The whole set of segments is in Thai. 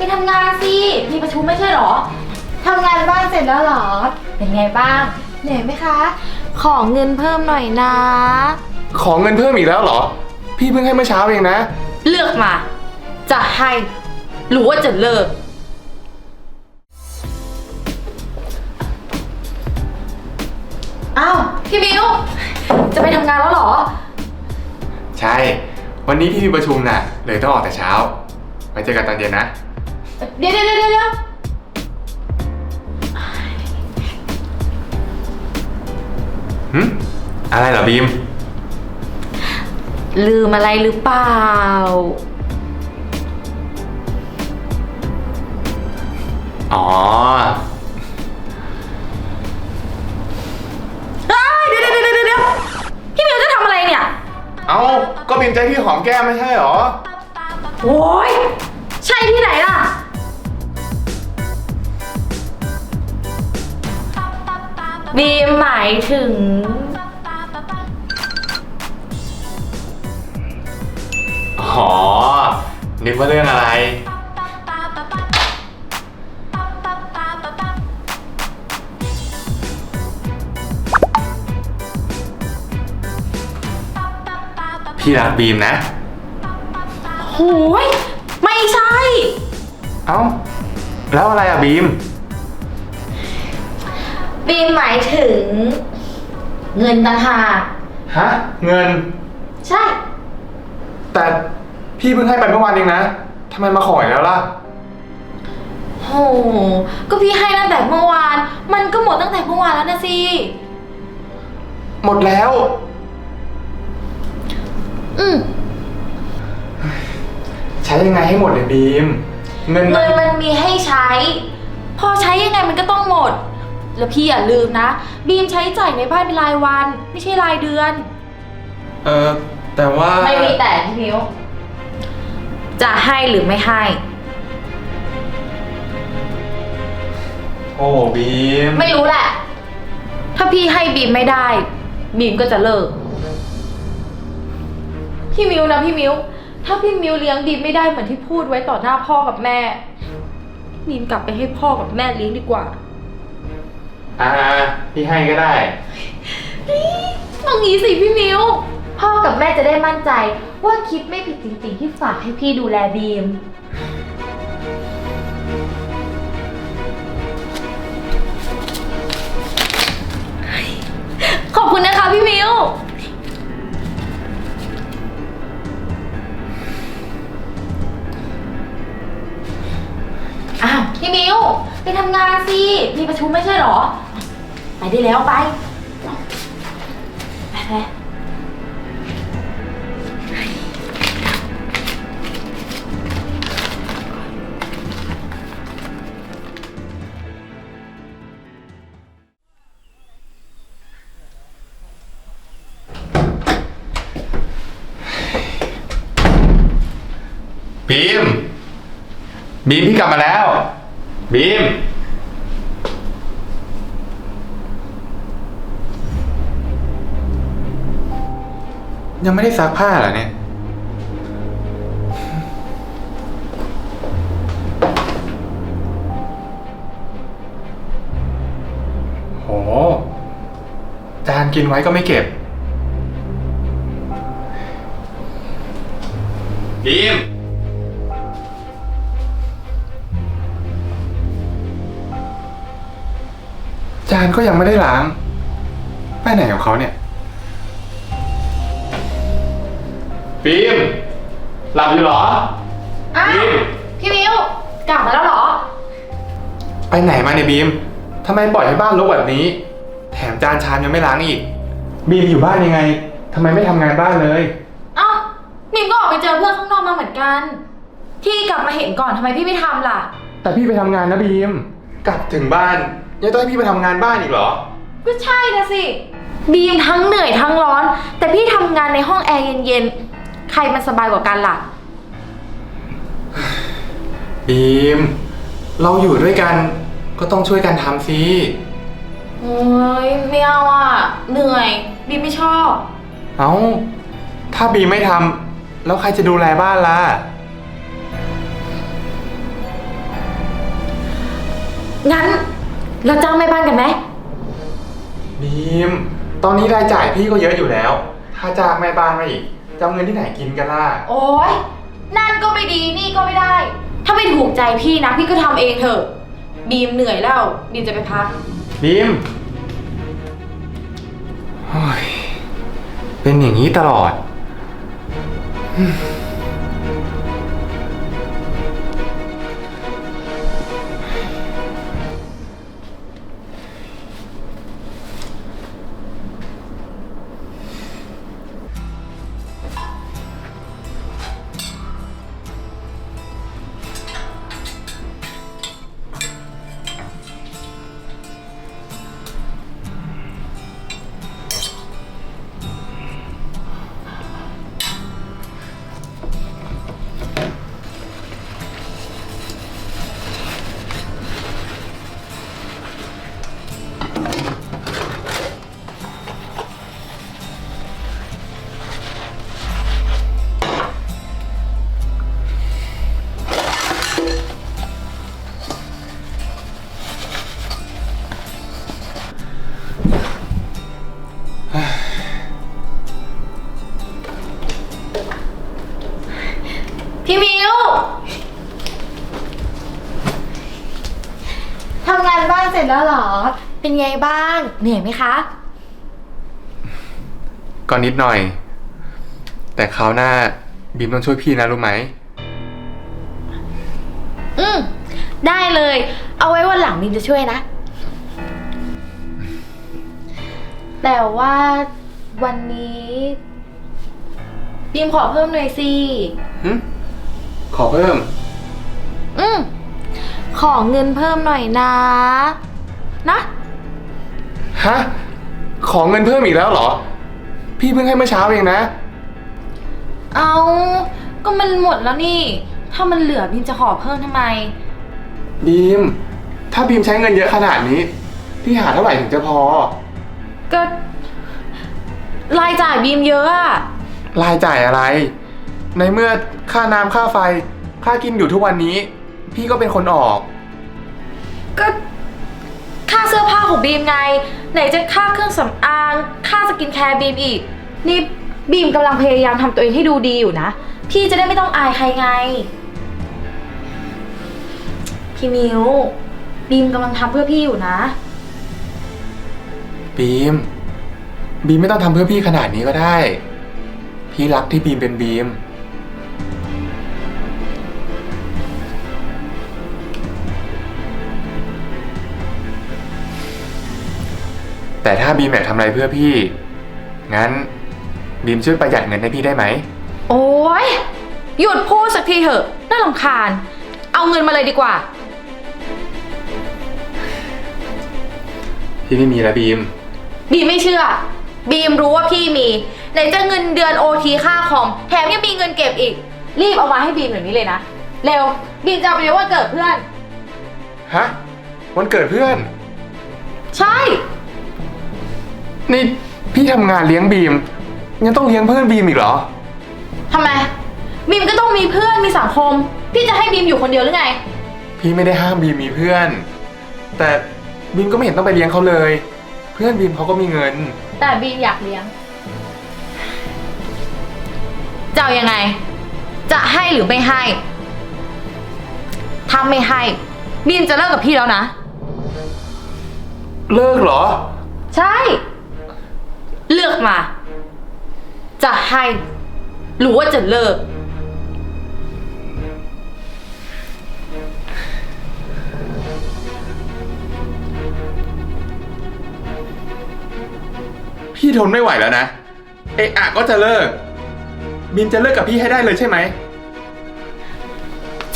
ไปทำงานสิมีประชุมไม่ใช่เหรอ ทำงานบ้านเสร็จแล้วเหรอ เป็นไงบ้าง เหนื่อยไหมคะ ของเงินเพิ่มหน่อยนะ ขอเงินเพิ่มอีกแล้วเหรอ พี่เพิ่งให้เมื่อเช้าเองนะ เลือกมา จะให้หรือว่าจะเลิก อ้าว พี่มิว จะไปทำงานแล้วเหรอ ใช่ วันนี้พี่มีประชุมน่ะ เลยต้องออกแต่เช้าไปเจอกันตอนเย็นนะ เดี๋ยวเดี๋ยวเดี๋ยวเดี๋ยวหึอะไรเหรอบีม ลืมอะไรหรือเปล่า อ๋อ เอ้ยเดี๋ยวเดี๋ยวเดี๋ยวเดี๋ยวพี่มิวจะทำอะไรเนี่ย เอ้า ก็บีมใจพี่หอมแก้มไม่ใช่เหรอ โอ้ยใช่ที่ไหนล่ะ บีมหมายถึง อ๋อ นึกว่าเรื่องอะไร พี่รักบีมนะ โหยไม่ใช่ เอ้า แล้วอะไรอะบีม บีมหมายถึง เงินต่างหากฮะ เงิน ใช่ แต่พี่เพิ่งให้ไปเมื่อวานเองนะทำไมมาขออีกแล้วล่ะ โห ก็พี่ให้ตั้งแต่เมื่อวาน มันก็หมดตั้งแต่เมื่อวานแล้วนะสิ หมดแล้ว อืมใช้ยังไงให้หมดเลยบีม เงินเงิมันนมันมีให้ใช้ พอใช้ยังไงมันก็ต้องหมด แล้วพี่อย่าลืมนะ บีมใช้จ่ายในบ้านเป็นรายวัน ไม่ใช่รายเดือน เออแต่ว่าไม่มีแต่พี่มิวจะให้หรือไม่ให้ โอ้บีมไม่รู้แหละ ถ้าพี่ให้บีมไม่ได้ บีมก็จะเลิก พี่มิวนะพี่มิว ถ้าพี่มิวเลี้ยงบีมไม่ได้เหมือนที่พูดไว้ต่อหน้าพ่อกับแม่ บีมกลับไปให้พ่อกับแม่เลี้ยงดีกว่า อ่าพี่ให้ก็ได้ ต้องงี้สิพี่มิว พ่อกับแม่จะได้มั่นใจว่าคิดไม่ผิดจริงๆที่ฝากให้พี่ดูแลบีม ขอบคุณนะคะพี่มิว อ้าว พี่มิว ไปทำงานสิ มีประชุมไม่ใช่เหรอ ไปได้แล้วไป ไปไปบีม บีมพี่กลับมาแล้ว บีม ยังไม่ได้ซักผ้าเหรอเนี่ย โห จานกินไว้ก็ไม่เก็บ บีม จานก็ยังไม่ได้ล้าง ไปไหนของเขาเนี่ยบีมหลับอยู่เหรอ อ้าวบีมพี่มิวกลับมาแล้วเหรอ ไปไหนมาเนี่ยบีมทำไมปล่อยให้บ้านรกแบบนี้ แถมจานชามยังไม่ล้างอีก บีมอยู่บ้านยังไงทำไมไม่ทำงานบ้านเลย เอ้ามิมก็ออกไปเจอเพื่อนข้างนอกมาเหมือนกันพี่กลับมาเห็นก่อนทำไมพี่ไม่ทำล่ะ แต่พี่ไปทำงานนะบีม กลับถึงบ้าน ยังต้องให้พี่ไปทำงานบ้านอีกเหรอ ก็ใช่นะสิ บีมทั้งเหนื่อยทั้งร้อน แต่พี่ทำงานในห้องแอร์เย็นๆ ใครมันสบายกว่ากันล่ะ บีม เราอยู่ด้วยกันก็ต้องช่วยกันทำสิ โอ้ยไม่เอาอะ เหนื่อย บีมไม่ชอบ เอา้า ถ้าบีมไม่ทำแล้วใครจะดูแลบ้านล่ะ งั้น เราจ้างแม่บ้านกันไหม บีม ตอนนี้รายจ่ายพี่ก็เยอะอยู่แล้ว ถ้าจ้างแม่บ้านมาอีกจะเอาเงินที่ไหนกินกันล่ะ โอ๊ย นั่นก็ไม่ดี นี่ก็ไม่ได้ ถ้าไม่ถูกใจพี่นะ พี่ก็ทำเองเถอะ บีมเหนื่อยแล้ว บีมจะไปพัก บีมโอ้ยเป็นอย่างนี้ตลอดพี่ ทำงานบ้านเสร็จแล้วเหรอ เป็นไงบ้าง เหนื่อยไหมคะ ก็นิดหน่อย แต่คราวหน้าบีมต้องช่วยพี่นะรู้ไหม อืม ได้เลย เอาไว้วันหลังบีมจะช่วยนะ แต่ว่าวันนี้บีมขอเพิ่มหน่อยสิหึขอเพิ่ม อืม ขอเงินเพิ่มหน่อยนะ นะ ฮะ ขอเงินเพิ่มอีกแล้วเหรอ พี่เพิ่งให้เมื่อเช้าเองนะ เอาก็มันหมดแล้วนี่ ถ้ามันเหลือบีมจะขอเพิ่มทำไม บีม ถ้าบีมใช้เงินเยอะขนาดนี้ พี่หาเท่าไหร่ถึงจะพอ ก็รายจ่ายบีมเยอะอะรายจ่ายอะไร ในเมื่อค่าน้ำค่าไฟ ค่ากินอยู่ทุกวันนี้ พี่ก็เป็นคนออก ก็ค่าเสื้อผ้าของบีมไง ไหนจะค่าเครื่องสำอาง ค่าสกินแคร์บีมอีก นี่บีมกำลังพยายามทำตัวเองให้ดูดีอยู่นะ พี่จะได้ไม่ต้องอายใครไง พี่มิวบีมกำลังทำเพื่อพี่อยู่นะ บีม บีมไม่ต้องทำเพื่อพี่ขนาดนี้ก็ได้ พี่รักที่บีมเป็นบีม แต่ถ้าบีมอยากทำอะไรเพื่อพี่ งั้นบีมช่วยประหยัดเงินให้พี่ได้ไหม โอ๊ยหยุดพูดสักทีเถอะ น่ารำคาญ เอาเงินมาเลยดีกว่า พี่ไม่มีแล้วบีม บีมไม่เชื่อ บีมรู้ว่าพี่มี ไหนจะเงินเดือนโอทีค่าคอม แถมยังมีเงินเก็บอีก รีบเอามาให้บีมเดี๋ยวนี้เลยนะ เร็ว บีมจะเอาไปเลี้ยงวันเกิดเพื่อน ฮะ วันเกิดเพื่อน นี่พี่ทำงานเลี้ยงบีม ยังต้องเลี้ยงเพื่อนบีมอีกเหรอ ทำไม บีมก็ต้องมีเพื่อนมีสังคม พี่จะให้บีมอยู่คนเดียวหรือไง พี่ไม่ได้ห้ามบีมมีเพื่อน แต่บีมก็ไม่เห็นต้องไปเลี้ยงเขาเลย เพื่อนบีมเขาก็มีเงิน แต่บีมอยากเลี้ยง จะเอายังไง จะให้หรือไม่ให้ ถ้าไม่ให้ บีมจะเลิกกับพี่แล้วนะ เลิกเหรอ ใช่ เลือกมา จะให้หรือว่าจะเลิก พี่ทนไม่ไหวแล้วนะ เอะอะก็จะเลิกบีมจะเลิกกับพี่ให้ได้เลยใช่ไหม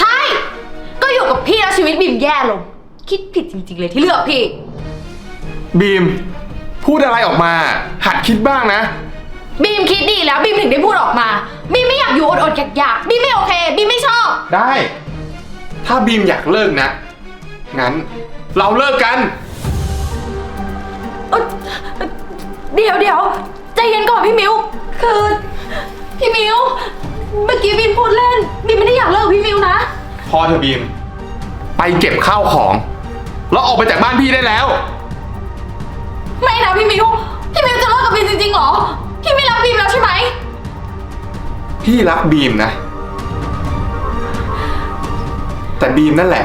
ใช่ ก็อยู่กับพี่แล้วชีวิตบีมแย่ลง คิดผิดจริงๆเลยที่เลือกพี่ บีม พูดอะไรออกมา หัดคิดบ้างนะ บีมคิดดีแล้วบีมถึงได้พูดออกมา บีมไม่อยากอยู่อดๆอยากๆบีมไม่โอเค บีมไม่ชอบ ได้ ถ้าบีมอยากเลิกนะ งั้น เราเลิกกัน เอ้ยเดี๋ยวเดี๋ยวใจเย็นก่อนพี่มิว คือพี่มิว เมื่อกี้บีมพูดเล่นบีมไม่ได้อยากเลิกกับพี่มิวนะ พอเธอะบีม ไปเก็บข้าวของ แล้วออกไปจากบ้านพี่ได้แล้ว ไม่นะพี่มิว พี่มิวจะเลิกกับบีมจริงๆเหรอ พี่ไม่รักบีมแล้วใช่ไหม พี่รักบีมนะ แต่บีมนั่นแหละ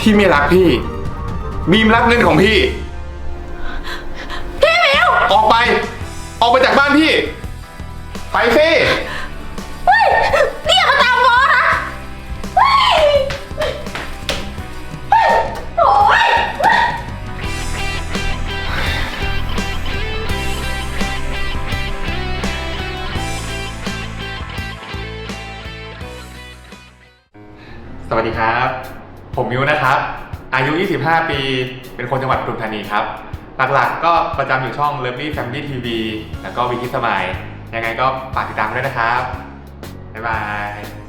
ที่ไม่รักพี่ บีมรักเงินของพี่ พี่มิว ออกไป ออกไปจากบ้านพี่ ไปสิ สวัสดีครับ ผมมิวนะครับ อายุ 25 ปี เป็นคนจังหวัดปทุมธานีครับ หลักๆ ก็ประจำอยู่ช่อง Lovely Family TV แล้วก็วิคิสมายยังไงก็ฝากติดตามด้วยนะครับ บ๊ายบาย